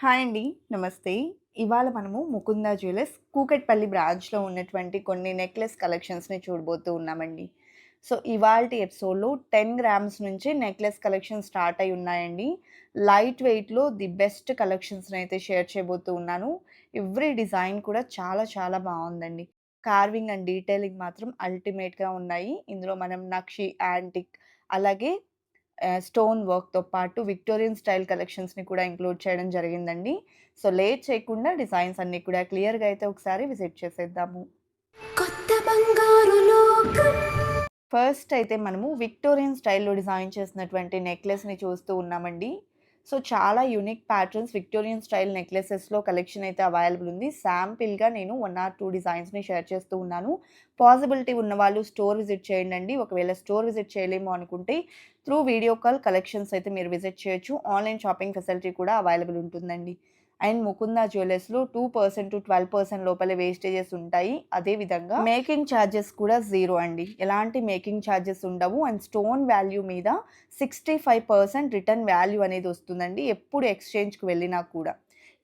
Hi అండి. నమస్తే. ఇవాళ మనము ముకుందా జ్యువెలర్స్ కూకట్పల్లి బ్రాంచ్లో ఉన్నటువంటి కొన్ని నెక్లెస్ కలెక్షన్స్ని చూడబోతూ ఉన్నామండి. సో ఇవాళ ఎపిసోడ్లో టెన్ గ్రామ్స్ నుంచి నెక్లెస్ కలెక్షన్ స్టార్ట్ అయి ఉన్నాయండి. లైట్ వెయిట్లో ది బెస్ట్ కలెక్షన్స్ని అయితే షేర్ చేయబోతూ ఉన్నాను. ఎవ్రీ డిజైన్ కూడా చాలా చాలా బాగుందండి. కార్వింగ్ అండ్ డీటెయిలింగ్ మాత్రం అల్టిమేట్గా ఉన్నాయి. ఇందులో మనం నక్షి యాంటిక్ అలాగే స్టోన్ వర్క్తో పాటు విక్టోరియన్ స్టైల్ కలెక్షన్స్ని కూడా ఇంక్లూడ్ చేయడం జరిగిందండి. సో లేట్ చేయకుండా డిజైన్స్ అన్నీ కూడా క్లియర్గా అయితే ఒకసారి విజిట్ చేసేద్దాము. కొత్త బంగారు లోకం. ఫస్ట్ అయితే మనము విక్టోరియన్ స్టైల్లో డిజైన్ చేసినటువంటి నెక్లెస్ని చూస్తూ ఉన్నామండి. సో చాలా యూనిక్ ప్యాటర్న్స్ విక్టోరియన్ స్టైల్ నెక్లెసెస్లో కలెక్షన్ అయితే అవైలబుల్ ఉంది. శాంపిల్గా నేను వన్ ఆర్ టూ డిజైన్స్ని షేర్ చేస్తూ ఉన్నాను. పాసిబిలిటీ ఉన్న వాళ్ళు స్టోర్ విజిట్ చేయండి ఒకవేళ స్టోర్ విజిట్ చేయలేము అనుకుంటే త్రూ వీడియో కాల్ కలెక్షన్స్ అయితే మీరు విజిట్ చేయొచ్చు. ఆన్లైన్ షాపింగ్ ఫెసిలిటీ కూడా అవైలబుల్ ఉంటుందండి. And Mukunda జ్యువెలర్స్లో two percent to twelve percent లోపల వేస్టేజెస్ ఉంటాయి. అదేవిధంగా మేకింగ్ ఛార్జెస్ కూడా జీరో అండి. ఎలాంటి మేకింగ్ ఛార్జెస్ ఉండవు. అండ్ స్టోన్ వాల్యూ మీద sixty five percent return value అనేది వస్తుందండి. ఎప్పుడు ఎక్స్చేంజ్కి వెళ్ళినా కూడా.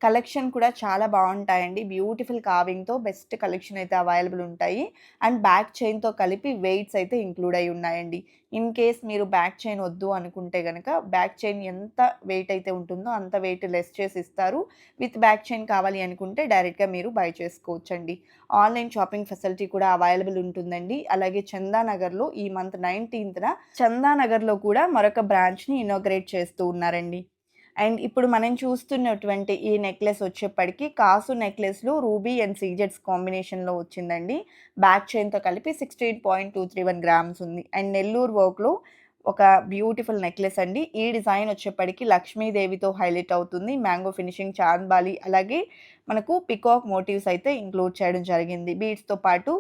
కలెక్షన్ కూడా చాలా బాగుంటాయండి. బ్యూటిఫుల్ కావింగ్తో బెస్ట్ కలెక్షన్ అయితే అవైలబుల్ ఉంటాయి. అండ్ బ్యాక్ చైన్తో కలిపి వెయిట్స్ అయితే ఇంక్లూడ్ అయి ఉన్నాయండి. ఇన్ కేస్ మీరు బ్యాక్ చైన్ వద్దు అనుకుంటే కనుక బ్యాక్ చైన్ ఎంత వెయిట్ అయితే ఉంటుందో అంత వెయిట్ లెస్ చేసి ఇస్తారు. విత్ బ్యాక్ చైన్ కావాలి అనుకుంటే డైరెక్ట్గా మీరు బై చేసుకోవచ్చండి. ఆన్లైన్ షాపింగ్ ఫెసిలిటీ కూడా అవైలబుల్ ఉంటుందండి. అలాగే చందానగర్లో ఈ మంత్ నైన్టీన్త్న చందానగర్లో కూడా మరొక బ్రాంచ్ని ఇనాగ్రేట్ చేస్తూ ఉన్నారండి. అండ్ ఇప్పుడు మనం చూస్తున్నటువంటి ఈ నెక్లెస్ వచ్చేప్పటికి కాసు నెక్లెస్లో రూబీ అండ్ సీజెట్స్ కాంబినేషన్లో వచ్చిందండి. బ్యాక్ చైన్తో కలిపి sixteen point two three one grams ఉంది. అండ్ నెల్లూరు వర్క్లో ఒక బ్యూటిఫుల్ నెక్లెస్ అండి. ఈ డిజైన్ వచ్చేప్పటికి లక్ష్మీదేవితో హైలైట్ అవుతుంది. మ్యాంగో ఫినిషింగ్ చాంద్బాలి అలాగే మనకు పికాక్ మోటివ్స్ అయితే ఇంక్లూడ్ చేయడం జరిగింది. బీడ్స్తో పాటు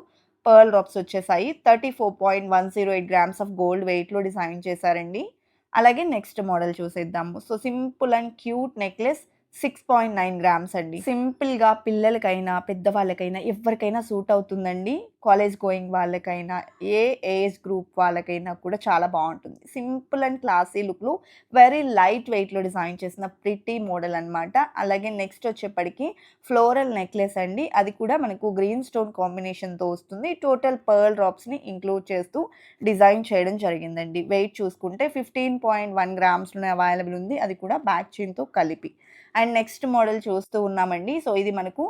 పర్ల్ డ్రాప్స్ వచ్చేసాయి. Thirty four point one zero eight grams of gold వెయిట్లో డిజైన్ చేశారండి. అలాగే నెక్స్ట్ మోడల్ చూసేద్దాము. So simple and cute necklace six point nine grams అండి. సింపుల్గా పిల్లలకైనా పెద్దవాళ్ళకైనా ఎవరికైనా సూట్ అవుతుందండి. కాలేజ్ గోయింగ్ వాళ్ళకైనా ఏ ఏజ్ గ్రూప్ వాళ్ళకైనా కూడా చాలా బాగుంటుంది. సింపుల్ అండ్ క్లాసీ లుక్లో వెరీ లైట్ వెయిట్లో డిజైన్ చేసిన ప్రిటీ మోడల్ అనమాట అలాగే నెక్స్ట్ వచ్చేప్పటికి ఫ్లోరల్ నెక్లెస్ అండి. అది కూడా మనకు గ్రీన్ స్టోన్ కాంబినేషన్తో వస్తుంది. టోటల్ పర్ల్ డ్రాప్స్ని ఇంక్లూడ్ చేస్తూ డిజైన్ చేయడం జరిగిందండి. వెయిట్ చూసుకుంటే ఫిఫ్టీన్ పాయింట్ వన్ గ్రామ్స్లోనే అవైలబుల్ ఉంది. అది కూడా బ్యాక్ చైన్తో కలిపి. అండ్ నెక్స్ట్ మోడల్ చూస్తూ ఉన్నామండి. సో ఇది మనకు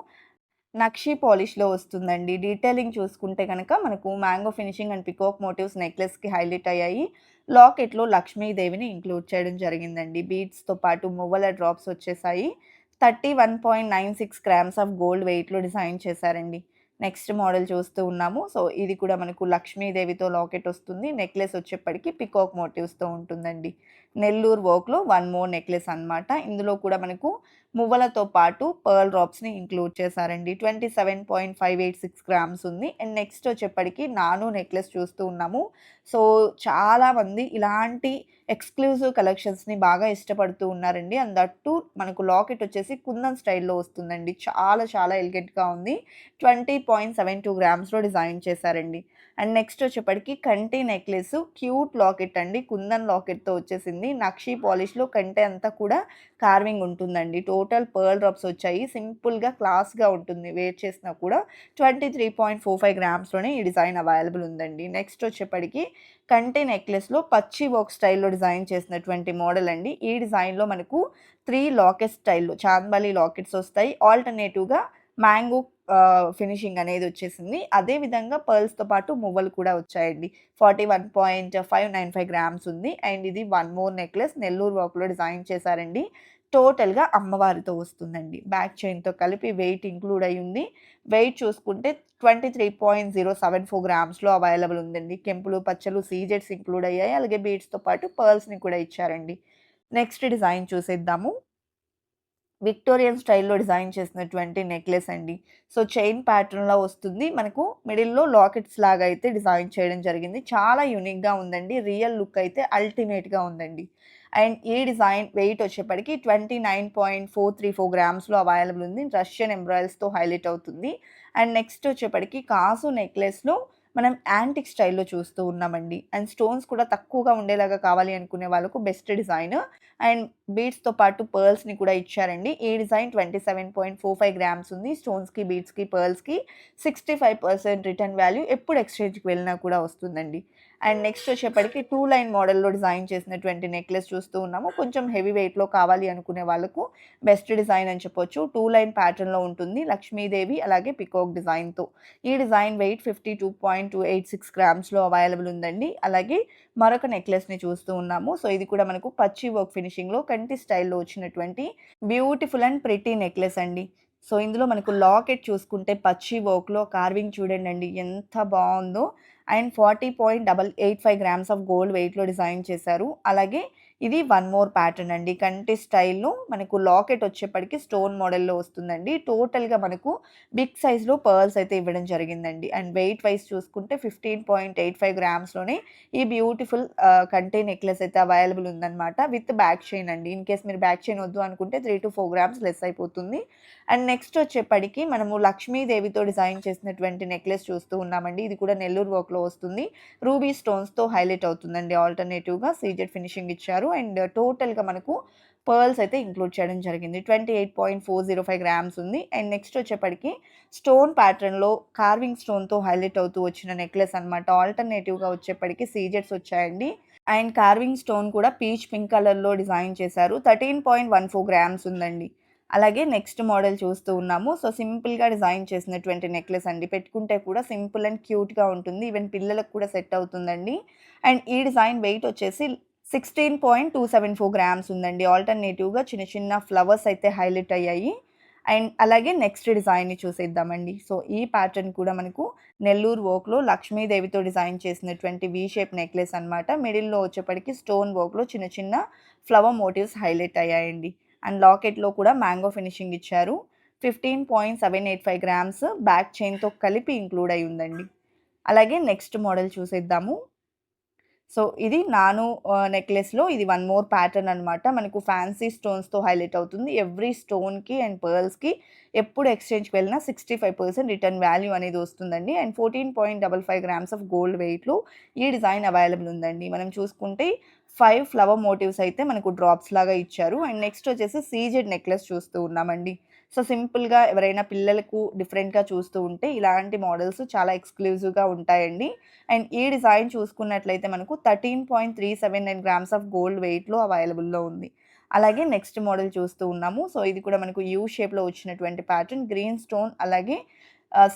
నక్షి పాలిష్లో వస్తుందండి. డీటెయిలింగ్ చూసుకుంటే కనుక మనకు mango finishing and peacock motifs నెక్లెస్కి highlight అయ్యాయి. లాకెట్లో లక్ష్మీదేవిని ఇంక్లూడ్ చేయడం జరిగిందండి. బీడ్స్తో పాటు మువ్వల డ్రాప్స్ వచ్చేసాయి. Thirty one point nine six grams of gold వెయిట్లో డిజైన్ చేశారండి. నెక్స్ట్ మోడల్ చూస్తూ ఉన్నాము. సో ఇది కూడా మనకు లక్ష్మీదేవితో లాకెట్ వస్తుంది. నెక్లెస్ వచ్చేప్పటికి పికాక్ మోటివ్స్తో ఉంటుందండి. నెల్లూరు వర్క్లో వన్ మోర్ నెక్లెస్ అనమాట ఇందులో కూడా మనకు మువ్వలతో పాటు పర్ల్ డ్రాప్స్ని ఇంక్లూడ్ చేశారండి. Twenty seven point five eight six grams ఉంది. అండ్ నెక్స్ట్ వచ్చేప్పటికి నాను నెక్లెస్ చూస్తూ ఉన్నాము. సో చాలామంది ఇలాంటి ఎక్స్క్లూజివ్ కలెక్షన్స్ని బాగా ఇష్టపడుతూ ఉన్నారండి. అండ్ దట్టు మనకు లాకెట్ వచ్చేసి కుందన్ స్టైల్లో వస్తుందండి. చాలా చాలా ఎలిగెంట్గా ఉంది. ట్వంటీ పాయింట్ సెవెన్ టూ గ్రామ్స్లో డిజైన్ చేశారండి. అండ్ నెక్స్ట్ వచ్చేప్పటికి కంటి నెక్లెస్ క్యూట్ లాకెట్ అండి. కుందన్ లాకెట్తో వచ్చేసింది. నక్షి పాలిష్లో కంటే అంతా కూడా కార్వింగ్ ఉంటుందండి. టోటల్ పర్ల్ డ్రాప్స్ వచ్చాయి. సింపుల్గా క్లాస్గా ఉంటుంది. వేర్ చేసినా కూడా twenty three point four five గ్రామ్స్లోనే ఈ డిజైన్ అవైలబుల్ ఉందండి. నెక్స్ట్ వచ్చేప్పటికి కంటి నెక్లెస్లో పచ్చి వర్క్ స్టైల్లో డిజైన్ చేసినటువంటి మోడల్ అండి ఈ డిజైన్లో మనకు త్రీ లాకెట్ స్టైల్లో చాందబాలి లాకెట్స్ వస్తాయి. ఆల్టర్నేటివ్గా మ్యాంగో ఫినిషింగ్ అనేది వచ్చేసింది. అదేవిధంగా పర్ల్స్తో పాటు మువ్వలు కూడా వచ్చాయండి. Forty one point five nine five grams ఉంది. అండ్ ఇది వన్ మోర్ నెక్లెస్ నెల్లూరు వర్క్లో డిజైన్ చేశారండి. టోటల్గా అమ్మవారితో వస్తుందండి. బ్యాక్ చైన్తో కలిపి వెయిట్ ఇంక్లూడ్ అయి ఉంది. వెయిట్ చూసుకుంటే twenty three point zero seven four గ్రామ్స్లో available ఉందండి. కెంపులు పచ్చలు సీజెట్స్ ఇంక్లూడ్ అయ్యాయి. అలాగే బీడ్స్తో పాటు పర్ల్స్ని కూడా ఇచ్చారండి. నెక్స్ట్ డిజైన్ చూసేద్దాము. విక్టోరియన్ స్టైల్లో డిజైన్ చేసినటువంటి నెక్లెస్ అండి. సో చైన్ ప్యాటర్న్లో వస్తుంది. మనకు మిడిల్లో లాకెట్స్ లాగా అయితే డిజైన్ చేయడం జరిగింది. చాలా యూనిక్గా ఉందండి. రియల్ లుక్ అయితే అల్టిమేట్గా ఉందండి. అండ్ ఈ డిజైన్ వెయిట్ వచ్చేప్పటికి twenty nine point four three four గ్రామ్స్లో available ఉంది రష్యన్ ఎంబ్రాయిల్స్తో హైలైట్ అవుతుంది అండ్ నెక్స్ట్ వచ్చేప్పటికి కాసు నెక్లెస్లో మనం యాంటిక్ స్టైల్‌లో చూస్తూ ఉన్నామండి. అండ్ స్టోన్స్ కూడా తక్కువగా ఉండేలాగా కావాలి అనుకునే వాళ్ళకు బెస్ట్ డిజైన్. అండ్ బీడ్స్‌తో పాటు పర్ల్స్‌ని కూడా ఇచ్చారండి. ఈ డిజైన్ 27.45 గ్రామ్స్ ఉంది. స్టోన్స్‌కి, బీడ్స్‌కి, పర్ల్స్‌కి 65% రిటర్న్ వాల్యూ ఎప్పుడు ఎక్స్‌చేంజ్‌కి వెళ్ళినా కూడా వస్తుందండి. అండ్ నెక్స్ట్ వచ్చేప్పటికి టూ లైన్ మోడల్‌లో డిజైన్ చేసినటువంటి నెక్లెస్ చూస్తూ ఉన్నాము. కొంచెం హెవీ వెయిట్‌లో కావాలి అనుకునే వాళ్ళకు బెస్ట్ డిజైన్ అని చెప్పొచ్చు. టూ లైన్ ప్యాటర్న్‌లో ఉంటుంది. లక్ష్మీదేవి అలాగే పికాక్ డిజైన్‌తో. ఈ డిజైన్ వెయిట్ 52.286 గ్రామ్స్‌లో అవైలబుల్ ఉందండి. అలాగే మరొక నెక్లెస్‌ని చూస్తూ ఉన్నాము. సో, ఇది కూడా మనకు పచ్చి వర్క్ ఫినిషింగ్‌లో కంటి స్టైల్‌లో వచ్చినటువంటి బ్యూటిఫుల్ అండ్ ప్రిటీ నెక్లెస్ అండి. సో, ఇందులో మనకు లాకెట్ చూసుకుంటే పచ్చి వర్క్‌లో కార్వింగ్ చూడండండి ఎంత బాగుందో అండ్ 40.885 గ్రామ్స్ ఆఫ్ గోల్డ్ వెయిట్‌లో డిజైన్ చేశారు. అలాగే ఇది వన్ మోర్ ప్యాటర్న్ అండి. కంటి స్టైల్‌లో మనకు లాకెట్ వచ్చేప్పటికి స్టోన్ మోడల్‌లో వస్తుందండి. టోటల్‌గా మనకు బిగ్ సైజ్‌లో పర్ల్స్ అయితే ఇవ్వడం జరిగిందండి. అండ్ వెయిట్ వైస్ చూసుకుంటే 15.85 గ్రామ్స్‌లోనే ఈ బ్యూటిఫుల్ కంటి నెక్లెస్ అయితే అవైలబుల్ ఉందన్నమాట. విత్ బ్యాక్ చైన్ అండి. ఇన్ కేస్ మీరు బ్యాక్ చైన్ వద్దు అనుకుంటే 3-4 గ్రామ్స్ లెస్ అయిపోతుంది. అండ్ నెక్స్ట్ వచ్చేప్పటికి మనము లక్ష్మీదేవితో డిజైన్ చేసినటువంటి నెక్లెస్ చూస్తూ ఉన్నామండి. ఇది కూడా నెల్లూరు వర్క్‌లో వస్తుంది. రూబీ స్టోన్స్‌తో హైలైట్ అవుతుందండి. ఆల్టర్‌నేటివ్‌గా సీజెడ్ ఫినిషింగ్ ఇచ్చారు. అండ్ టోటల్‌గా మనకు పర్ల్స్ అయితే ఇంక్లూడ్ చేయడం జరిగింది. 28.405 గ్రామ్స్ ఉంది. అండ్ నెక్స్ట్ వచ్చేప్పటికి స్టోన్ ప్యాటర్న్‌లో కార్వింగ్ స్టోన్‌తో హైలైట్ అవుతూ వచ్చిన నెక్లెస్ అన్నమాట. ఆల్టర్‌నేటివ్‌గా వచ్చేప్పటికి సీజెట్స్ వచ్చాయండి. అండ్ కార్వింగ్ స్టోన్ కూడా పీచ్ పింక్ కలర్‌లో డిజైన్ చేశారు. 13.14 గ్రామ్స్ ఉందండి. అలాగే నెక్స్ట్ మోడల్ చూస్తూ ఉన్నాము. సో, సింపుల్‌గా డిజైన్ చేసినటువంటి నెక్లెస్ అండి. పెట్టుకుంటే కూడా సింపుల్ అండ్ క్యూట్‌గా ఉంటుంది. ఈవెన్ పిల్లలకు కూడా సెట్ అవుతుందండి. అండ్ ఈ డిజైన్ వెయిట్ వచ్చేసి 16.274 గ్రామ్స్ ఉందండి. ఆల్టర్‌నేటివ్‌గా చిన్న చిన్న ఫ్లవర్స్ అయితే హైలైట్ అయ్యాయి. అండ్ అలాగే నెక్స్ట్ డిజైన్‌ని చూసేద్దామండి. సో, ఈ ప్యాటర్న్ కూడా మనకు నెల్లూరు వర్క్‌లో లక్ష్మీదేవితో డిజైన్ చేసినటువంటి వీ షేప్ నెక్లెస్ అన్నమాట. మిడిల్‌లో వచ్చేప్పటికి స్టోన్ వర్క్‌లో చిన్న చిన్న ఫ్లవర్ మోటివ్స్ హైలైట్ అయ్యాయండి. అండ్ లాకెట్‌లో కూడా మ్యాంగో ఫినిషింగ్ ఇచ్చారు. 15.785 గ్రామ్స్ బ్యాక్ చైన్‌తో కలిపి ఇంక్లూడ్ అయి ఉందండి. అలాగే నెక్స్ట్ మోడల్ చూసేద్దాము. సో, ఇది నాను నెక్లెస్‌లో ఇది వన్ మోర్ ప్యాటర్న్ అనమాట మనకు ఫ్యాన్సీ స్టోన్స్‌తో హైలైట్ అవుతుంది. ఎవ్రీ స్టోన్‌కి అండ్ పర్ల్స్‌కి ఎప్పుడు ఎక్స్‌చేంజ్‌కి వెళ్ళినా 65% రిటర్న్ వాల్యూ అనేది వస్తుందండి. అండ్ 14.55 గ్రామ్స్ ఆఫ్ గోల్డ్ వెయిట్‌లో ఈ డిజైన్ అవైలబుల్ ఉందండి. మనం చూసుకుంటే ఫైవ్ ఫ్లవర్ మోటివ్స్ అయితే మనకు డ్రాప్స్ లాగా ఇచ్చారు. అండ్ నెక్స్ట్ వచ్చేసి సీజెడ్ నెక్లెస్ చూస్తూ ఉన్నామండి. సో, సింపుల్‌గా ఎవరైనా పిల్లలకు డిఫరెంట్‌గా చూస్తూ ఉంటే ఇలాంటి మోడల్స్ చాలా ఎక్స్‌క్లూజివ్‌గా ఉంటాయండి. అండ్ ఈ డిజైన్ చూసుకున్నట్లయితే మనకు 13.379 గ్రామ్స్ ఆఫ్ గోల్డ్ వెయిట్‌లో అవైలబుల్‌లో ఉంది. అలాగే నెక్స్ట్ మోడల్ చూస్తూ ఉన్నాము. సో, ఇది కూడా మనకు యూ షేప్‌లో వచ్చినటువంటి ప్యాటర్న్ గ్రీన్ స్టోన్ అలాగే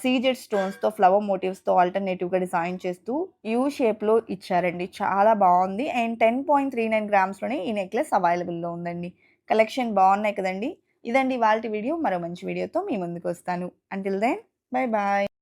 సీజెడ్ స్టోన్స్‌తో ఫ్లవర్ మోటివ్స్‌తో ఆల్టర్‌నేటివ్‌గా డిజైన్ చేస్తూ యూ షేప్‌లో ఇచ్చారండి. చాలా బాగుంది అండ్ 10.39 గ్రామ్స్‌లోనే ఈ నెక్లెస్ అవైలబుల్‌లో ఉందండి. కలెక్షన్ బాగున్నాయి కదండీ! ఇదండి వాళ్ళ వీడియో. మరో మంచి వీడియోతో మీ ముందుకొస్తాను. Until then bye bye.